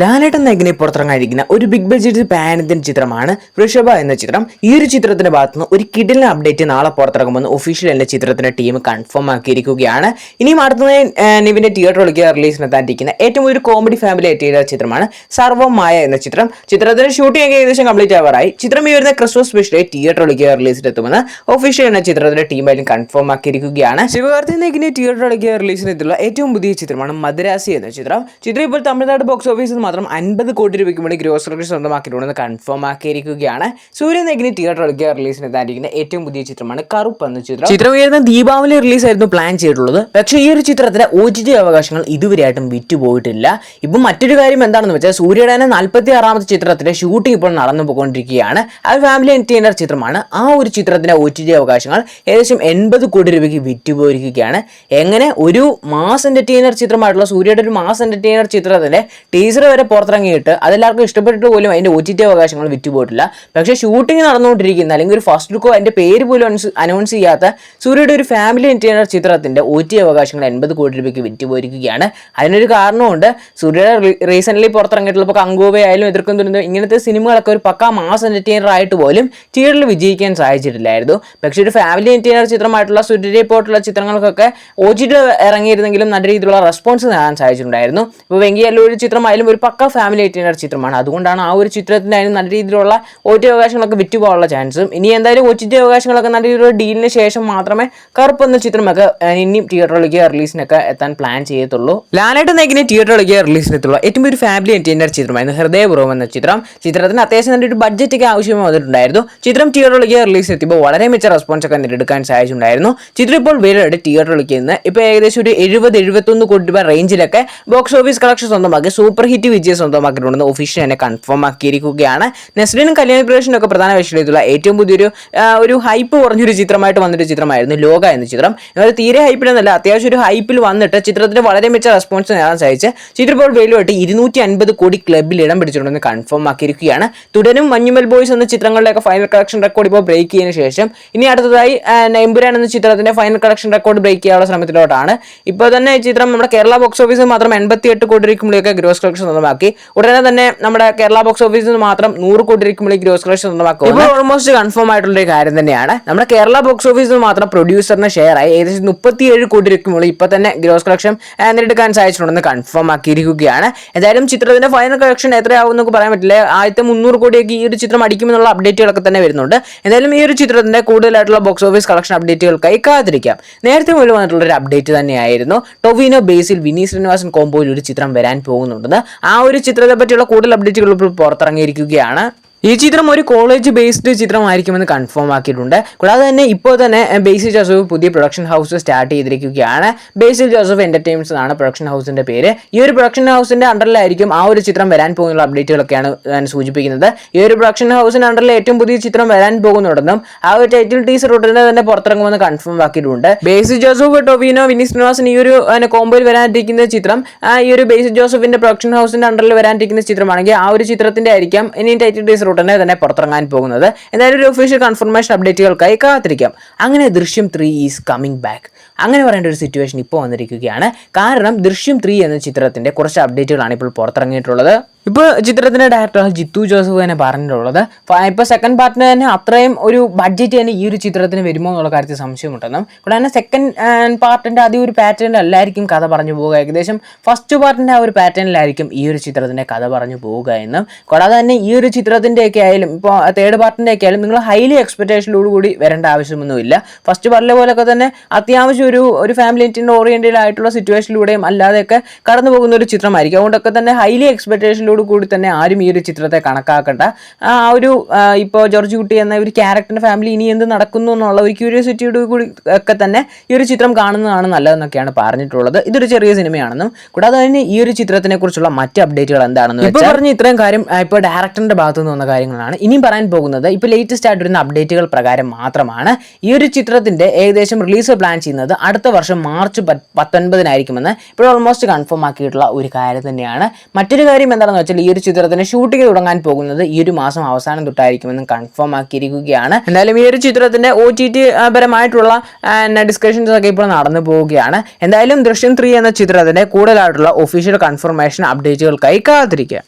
ലാലേട്ടൻ നായകനെ പുറത്തിറങ്ങാതിരിക്കുന്ന ഒരു big budget പാനത്തിൻ ചിത്രമാണ് ഋഷഭ എന്ന ചിത്രം. ഈ ഒരു ചിത്രത്തിന്റെ ഭാഗത്തുനിന്ന് ഒരു കിഡിലിന് അപ്ഡേറ്റ് നാളെ പുറത്തിറങ്ങുമെന്ന് ഒഫീഷ്യൽ എന്ന ചിത്രത്തിന്റെ ടീം കൺഫേം ആക്കിയിരിക്കുകയാണ്. ഇനിയും അടുത്തത് നിവിന്റെ തിയേറ്റർ ഒളിക്കുക റിലീസിനെത്താണ്ടിരിക്കുന്ന ഏറ്റവും ഒരു കോമഡി ഫാമിലി എത്തിയ ചിത്രമാണ് സർവം മായ എന്ന ചിത്രം. ചിത്രത്തിന്റെ ഷൂട്ടിംഗ് ഏകദേശം കംപ്ലീറ്റ് ആവാറായി. ചിത്രം ഈ വരുന്ന ക്രിസ്മസ് സ്പെഷ്യലായി തിയേറ്റർ ഒളിക്കുക റിലീസിനെത്തുമെന്ന് ഒഫീഷ്യൽ എന്ന ചിത്രത്തിന്റെ ടീമായാലും കൺഫേം ആക്കിയിരിക്കുകയാണ്. ശിവകാർത്തി നായകിന്റെ തിയേറ്റർ ഒളിക്കുക റിലീസിനെത്തുള്ള ഏറ്റവും പുതിയ ചിത്രമാണ് മദ്രാസി എന്ന ചിത്രം. ചിത്രം ഇപ്പോൾ തമിഴ്നാട് ബോക്സ് ഓഫീസിൽ മാത്രം അൻപത് കോടി രൂപയ്ക്ക് വേണ്ടി ഗ്രോസ് റിലീസ് സ്വന്തമാക്കിയിട്ടുണ്ടെന്ന് കൺഫേം ആക്കിയിരിക്കുകയാണ്. സൂര്യനഗ്നി നെഗിനി തിയേറ്റർ ഒളിക്കുക റിലീസിന് എത്താനിരിക്കുന്ന ഏറ്റവും പുതിയ ചിത്രമാണ് കറുപ്പ് എന്ന ചിത്രം. ചിത്രം ഉയർന്ന ദീപാവലി റിലീസ് ആയിരുന്നു പ്ലാൻ ചെയ്തിട്ടുള്ളത്. പക്ഷേ ഈ ഒരു ചിത്രത്തിലെ ഒ ടി ടി അവകാശങ്ങൾ ഇതുവരെയായിട്ടും വിറ്റുപോയിട്ടില്ല. ഇപ്പം മറ്റൊരു കാര്യം എന്താണെന്ന് വെച്ചാൽ സൂര്യയുടെ തന്നെ നാൽപ്പത്തി ആറാമത്തെ ചിത്രത്തിന്റെ ഷൂട്ടിംഗ് ഇപ്പോൾ നടന്നു പോയിക്കൊണ്ടിരിക്കുകയാണ് അത് ഫാമിലി എന്റർടൈനർ ചിത്രമാണ്. ആ ഒരു ചിത്രത്തിന്റെ ഒ ടി ടി അവകാശങ്ങൾ ഏകദേശം എൺപത് കോടി രൂപയ്ക്ക് വിറ്റുപോയിരിക്കുകയാണ്. എങ്ങനെ ഒരു മാസ് എന്റർടൈനർ ചിത്രമായിട്ടുള്ള സൂര്യയുടെ ഒരു മാസ് എന്റർടൈനർ ചിത്രത്തിന്റെ ടീസർ വരെ പുറത്തിറങ്ങിയിട്ട് അതെല്ലാവർക്കും ഇഷ്ടപ്പെട്ടിട്ട് പോലും അതിന്റെ ഒ ടി ടി അവകാശങ്ങൾ വിറ്റുപോയിട്ടില്ല. പക്ഷേ ഷൂട്ടിംഗ് നടന്നുകൊണ്ടിരിക്കുന്ന അല്ലെങ്കിൽ ഒരു ഫസ്റ്റ് ലുക്കോ അതിന്റെ പേര് പോലും അനൗൺസ് ചെയ്യാത്ത സൂര്യയുടെ ഒരു ഫാമിലി എന്റർടൈനർ ചിത്രത്തിന്റെ ഒ ടി അവകാശങ്ങൾ എൺപത് കോടി രൂപയ്ക്ക് വിറ്റുപോയിരിക്കുകയാണ്. അതിനൊരു കാരണമുണ്ട് സൂര്യയുടെ റീസെന്റ് പുറത്തിറങ്ങിയിട്ടുള്ള ഇപ്പോൾ കങ്കോവെ ആയാലും എതിർക്കും ദുരന്തം ഇങ്ങനത്തെ സിനിമകളൊക്കെ ഒരു പക്കാ മാസ് എന്റർടൈനർ ആയിട്ട് പോലും തിയേറ്ററിൽ വിജയിക്കാൻ സാധിച്ചിട്ടില്ലായിരുന്നു. പക്ഷേ ഒരു ഫാമിലി എന്റർടൈനർ ചിത്രമായിട്ടുള്ള സൂര്യയെ പോയിട്ടുള്ള ചിത്രങ്ങൾക്കൊക്കെ ഒ ടി ടി ഇറങ്ങിയിരുന്നെങ്കിലും നല്ല രീതിയിലുള്ള റെസ്പോൺസ് നേടാൻ സാധിച്ചിട്ടുണ്ടായിരുന്നു. ഇപ്പോൾ വെങ്കിയല്ലൂർ ചിത്രമായാലും ഒരു പക്ക ഫാമിലി ആയിട്ടുള്ള ചിത്രമാണ്. അതുകൊണ്ടാണ് ആ ഒരു ചിത്രത്തിന്റെ അതിന് നല്ല രീതിയിലുള്ള ഒ ടി അവകാശങ്ങളൊക്കെ വിറ്റുപോകാനുള്ള ചാൻസും. ഇനി എന്തായാലും ഒ ടി ടി അവകാശങ്ങളൊക്കെ നല്ല രീതിയിലുള്ള ഡീലിന് ശേഷം മാത്രമേ കറുപ്പ് എന്ന ചിത്രമൊക്കെ ഇനിയും തിയേറ്ററിലേക്ക് റിലീസിനൊക്കെ എത്താൻ പ്ലാൻ ചെയ്യത്തുള്ളൂ. ലാലായിട്ട് നയിക്കുന്ന തിയേറ്ററിലേക്ക് റിലീസിനെത്തുള്ള. ഏറ്റവും ഒരു ഫാമിലി എന്റർടൈനർ ചിത്രമായിരുന്നു. ഹൃദയപൂർവം എന്ന ചിത്രം. ചിത്രത്തിന് അത്യാവശ്യം നല്ലൊരു ബഡ്ജറ്റ് ഒക്കെ ആവശ്യം വന്നിട്ടുണ്ടായിരുന്നു. ചിത്രം തിയേറ്ററിലേക്ക് റിലീസ് എത്തിയപ്പോൾ വളരെ മെച്ച റെസ്പോൺസ് ഒക്കെ നേടിയെടുക്കാൻ സാധിച്ചിട്ടുണ്ടായിരുന്നു. ചിത്രം ഇപ്പോൾ വീടായിട്ട് തിയേറ്ററിലേക്ക് ഇന്ന്. ഇപ്പോൾ ഏകദേശം ഒരു എഴുപത് എഴുപത്തൊന്ന് കോടി രൂപ റേഞ്ചിലൊക്കെ ബോക്സ് ഓഫീസ് കളക്ഷൻ സ്വന്തമാക്കി. സൂപ്പർ ഹിറ്റ് വിജയം സ്വന്തമാക്കിയിട്ടുണ്ടെന്ന് ഒഫീഷ്യൽ തന്നെ കൺഫേം ആക്കിയിരിക്കുകയാണ്. നെസ്ലിനും കല്യാണ പ്രവേശനും ഒക്കെ പ്രധാന വിഷയത്തിലുള്ള ഏറ്റവും പുതിയൊരു ഒരു ഹൈപ്പ് കുറഞ്ഞൊരു ചിത്രമായിട്ട് വന്നൊരു ചിത്രമായിരുന്നു ലോക എന്ന ചിത്രം. എന്നാൽ തീരെ ഹൈപ്പിലൊന്നല്ല അത്യാവശ്യം ഒരു ഹൈപ്പിൽ വന്നിട്ട് ചിത്രത്തിന് വളരെ മികച്ച റെസ്പോൺസ് നേടാൻ സാധിച്ച് ചിത്രം ഇപ്പോൾ വെയിലുമായിട്ട് ഇരുന്നൂറ്റി അൻപത് കോടി ക്ലബിൽ ഇടം പിടിച്ചിട്ടുണ്ടെന്ന് കൺഫേം ആക്കിയിരിക്കുകയാണ്. തുടരും മഞ്ഞുമൽ ബോയ്സ് എന്ന ചിത്രങ്ങളുടെയൊക്കെ ഫൈനൽ കളക്ഷൻ റെക്കോർഡ് ഇപ്പോൾ ബ്രേക്ക് ചെയ്യുന്ന ശേഷം. ഇനി അടുത്തതായി നെമ്പുരാൻ എന്ന ചിത്രത്തിന്റെ ഫൈനൽ കളക്ഷൻ റെക്കോർഡ് ബ്രേക്ക് ചെയ്യാനുള്ള ശ്രമത്തിലോട്ടാണ്. ഇപ്പോൾ തന്നെ ചിത്രം നമ്മുടെ കേരള ബോക്സ് ഓഫീസിൽ മാത്രം എൺപത്തി എട്ട് കോടി രൂപയ്ക്കുള്ളിലൊക്കെ ഗ്രോസ് കളക്ഷൻ സ്വന്തമാക്കി. ഉടനെ തന്നെ നമ്മുടെ കേരള ബോക്സ് ഓഫീസിൽ നിന്ന് മാത്രം നൂറ് കോടി രൂപയ്ക്കുള്ളിൽ ഗ്രോസ് കളക്ഷൻ സ്വന്തമാക്കും ഇപ്പോൾ ഓൾമോസ്റ്റ് കൺഫേം ആയിട്ടുള്ള ഒരു കാര്യം തന്നെയാണ്. നമ്മുടെ കേരള ബോക്സ് ഓഫീസിൽ നിന്ന് മാത്രം പ്രൊഡ്യൂസറിന് ഷെയർ ആയി ഏകദേശം മുപ്പത്തിയേഴ് കോടി രൂപയ്ക്കുള്ളിൽ ഇപ്പൊ തന്നെ ഗ്രോസ് കളക്ഷൻ നേടിയെടുക്കാൻ സാധിച്ചിട്ടുണ്ടെന്ന് കൺഫേം ആക്കിയിരിക്കുകയാണ്. എന്തായാലും ചിത്രത്തിന്റെ ഫൈനൽ കളക്ഷൻ എത്രയാവും എന്നൊക്കെ പറയാൻ പറ്റില്ല. ആദ്യത്തെ മുന്നൂറ് കോടിയൊക്കെ ഈ ഒരു ചിത്രം അടിക്കുമെന്നുള്ള അപ്ഡേറ്റുകളൊക്കെ തന്നെ വരുന്നുണ്ട്. എന്തായാലും ഈ ഒരു ചിത്രത്തിന്റെ കൂടുതലായിട്ടുള്ള ബോക്സ് ഓഫീസ് കളക്ഷൻ അപ്ഡേറ്റുകൾക്കായി കാത്തിരിക്കാം. നേരത്തെ മുതൽ വന്നിട്ടുള്ള ഒരു അപ്ഡേറ്റ് തന്നെയായിരുന്നു. ടൊവിനോ ബേസിൽ വിനീത് ശ്രീനിവാസൻ കോമ്പോയിൽ ഒരു ചിത്രം വരാൻ പോകുന്നുണ്ടെന്ന് ആ ഒരു ചിത്രത്തെ പറ്റിയുള്ള കൂടുതൽ അപ്ഡേറ്റുകൾ ഇപ്പോൾ പുറത്തിറങ്ങിയിരിക്കുകയാണ്. ഈ ചിത്രം ഒരു കോളേജ് ബേസ്ഡ് ചിത്രമായിരിക്കുമെന്ന് കൺഫേം ആക്കിയിട്ടുണ്ട്. കൂടാതെ തന്നെ ഇപ്പോൾ തന്നെ ബേസിൽ ജോസഫ് പുതിയ പ്രൊഡക്ഷൻ ഹൗസ് സ്റ്റാർട്ട് ചെയ്തിരിക്കുകയാണ്. ബേസിൽ ജോസഫ് എന്റർടൈൻമെന്റ്സ് എന്നാണ് പ്രൊഡക്ഷൻ ഹൗസിന്റെ പേര്. ഈ ഒരു പ്രൊഡക്ഷൻ ഹൗസിന്റെ അണ്ടറിലായിരിക്കും ആ ഒരു ചിത്രം വരാൻ പോകുന്ന അപ്ഡേറ്റുകളൊക്കെയാണ് ഞാൻ സൂചിപ്പിക്കുന്നത്. ഈ ഒരു പ്രൊഡക്ഷൻ ഹൗസിന്റെ അണ്ടറിൽ ഏറ്റവും പുതിയ ചിത്രം വരാൻ പോകുന്നുണ്ടെന്നും ആ ഒരു ടൈറ്റിൽ ടീസർ ഉടനെ തന്നെ പുറത്തിറങ്ങുമെന്ന് കൺഫേം ആക്കിയിട്ടുണ്ട്. ബേസിൽ ജോസഫ് ടൊവിനോ വിനി ശ്രീനിവാസൻ ഈ ഒരു കോമ്പോയിൽ വരാനിരിക്കുന്ന ചിത്രം ഈ ഒരു ബേസിൽ ജോസഫിന്റെ പ്രൊഡക്ഷൻ ഹൗസിന്റെ അണ്ടറിൽ വരാനിരിക്കുന്ന ചിത്രമാണെങ്കിൽ ആ ഒരു ചിത്രത്തിന്റെ ആയിരിക്കാം ഇനി ടൈറ്റിൽ ടീസർ ഉടനെ തന്നെ പുറത്തിറങ്ങാൻ പോകുന്നത്. എന്തായാലും ഒരു ഒഫീഷ്യൽ കൺഫർമേഷൻ അപ്ഡേറ്റുകൾക്കായി കാത്തിരിക്കാം. അങ്ങനെ ദൃശ്യം ത്രീ ഈസ് കമ്മിങ് ബാക്ക് അങ്ങനെ പറയേണ്ട ഒരു സിറ്റുവേഷൻ ഇപ്പോൾ വന്നിരിക്കുകയാണ്. കാരണം ദൃശ്യം ത്രീ എന്ന ചിത്രത്തിന്റെ കുറച്ച് അപ്ഡേറ്റുകളാണ് ഇപ്പോൾ പുറത്തിറങ്ങിയിട്ടുള്ളത്. ഇപ്പോൾ ചിത്രത്തിന്റെ ഡയറക്ടർ ജിത്തു ജോസഫ് തന്നെ പറഞ്ഞിട്ടുള്ളത്. ഇപ്പോൾ സെക്കൻഡ് പാർട്ടിന് തന്നെ അത്രയും ഒരു ബഡ്ജറ്റ് തന്നെ ഈ ഒരു ചിത്രത്തിന് വരുമോ എന്നുള്ള കാര്യത്തിൽ സംശയമുണ്ടെന്നും ഇവിടെ തന്നെ സെക്കൻഡ് പാർട്ടിന്റെ അതേ ഒരു പാറ്റേണിൽ അല്ലായിരിക്കും കഥ പറഞ്ഞു പോവുക ഏകദേശം ഫസ്റ്റ് പാർട്ടിന്റെ ആ ഒരു പാറ്റേണിലായിരിക്കും ഈ ഒരു ചിത്രത്തിന്റെ കഥ പറഞ്ഞു പോവുക എന്നും കൂടാതെ തന്നെ ഈ ഒരു ചിത്രത്തിന്റെയൊക്കെ ആയാലും ഇപ്പോൾ തേർഡ് പാർട്ടിന്റെയൊക്കെ ആയാലും നിങ്ങൾ ഹൈലി എക്സ്പെക്ടേഷനോട് കൂടി വരേണ്ട ആവശ്യമൊന്നുമില്ല. ഫസ്റ്റ് പാർട്ടിലെ പോലൊക്കെ തന്നെ അത്യാവശ്യം ഒരു ഒരു ഫാമിലി ഓറിയന്റഡ് ആയിട്ടുള്ള സിറ്റുവേഷനിലൂടെയും അല്ലാതെയൊക്കെ കടന്നു പോകുന്ന ഒരു ചിത്രമായിരിക്കും. അതുകൊണ്ടൊക്കെ തന്നെ ഹൈലി എക്സ്പെക്ടേഷനിലൂടെ കൂടി തന്നെ ആരും ഈ ഒരു ചിത്രത്തെ കണക്കാക്കണ്ട. ആ ഒരു ഇപ്പോൾ ജോർജ് കുട്ടി എന്ന ഒരു ക്യാരക്ടറിന്റെ ഫാമിലി ഇനി എന്ത് നടക്കുന്നു എന്നുള്ള ഒരു ക്യൂരിയോസിറ്റിയോട് കൂടി ഒക്കെ തന്നെ ഈ ഒരു ചിത്രം കാണുന്നതാണ് നല്ലതെന്നൊക്കെയാണ് പറഞ്ഞിട്ടുള്ളത്. ഇതൊരു ചെറിയ സിനിമയാണെന്നും കൂടാതെ തന്നെ ഈ ഒരു ചിത്രത്തിനെ കുറിച്ചുള്ള മറ്റ് അപ്ഡേറ്റുകൾ എന്താണെന്ന് ഇപ്പോൾ പറഞ്ഞ ഇത്രയും കാര്യം ഇപ്പോൾ ഡയറക്ടറിന്റെ ഭാഗത്തു നിന്ന് വന്ന കാര്യങ്ങളാണ്. ഇനിയും പറയാൻ പോകുന്നത് ഇപ്പോൾ ലേറ്റസ്റ്റ് ആയിട്ട് വരുന്ന അപ്ഡേറ്റുകൾ പ്രകാരം മാത്രമാണ് ഈ ഒരു ചിത്രത്തിന്റെ ഏകദേശം റിലീസ് പ്ലാൻ ചെയ്യുന്നത്. അടുത്ത വർഷം മാർച്ച് പത്ത് പത്തൊൻപതിനായിരിക്കുമെന്ന് ഇപ്പോൾ ഓൾമോസ്റ്റ് കൺഫേം ആക്കിയിട്ടുള്ള ഒരു കാര്യം തന്നെയാണ്. മറ്റൊരു കാര്യം എന്താണെന്ന് വെച്ചാൽ ഈ ഒരു ചിത്രത്തിന്റെ ഷൂട്ടിംഗ് തുടങ്ങാൻ പോകുന്നത് ഈ ഒരു മാസം അവസാനം തൊട്ടായിരിക്കുമെന്ന് കൺഫേം ആക്കിയിരിക്കുകയാണ്. എന്തായാലും ഈ ഒരു ചിത്രത്തിന്റെ ഒ ടി ടി പരമായിട്ടുള്ള ഡിസ്കഷൻസ് ഒക്കെ ഇപ്പോൾ നടന്നു പോവുകയാണ്. എന്തായാലും ദൃശ്യം ത്രീ എന്ന ചിത്രത്തിന്റെ കൂടുതലായിട്ടുള്ള ഒഫീഷ്യൽ കൺഫർമേഷൻ അപ്ഡേറ്റുകൾക്കായി കാത്തിരിക്കുക.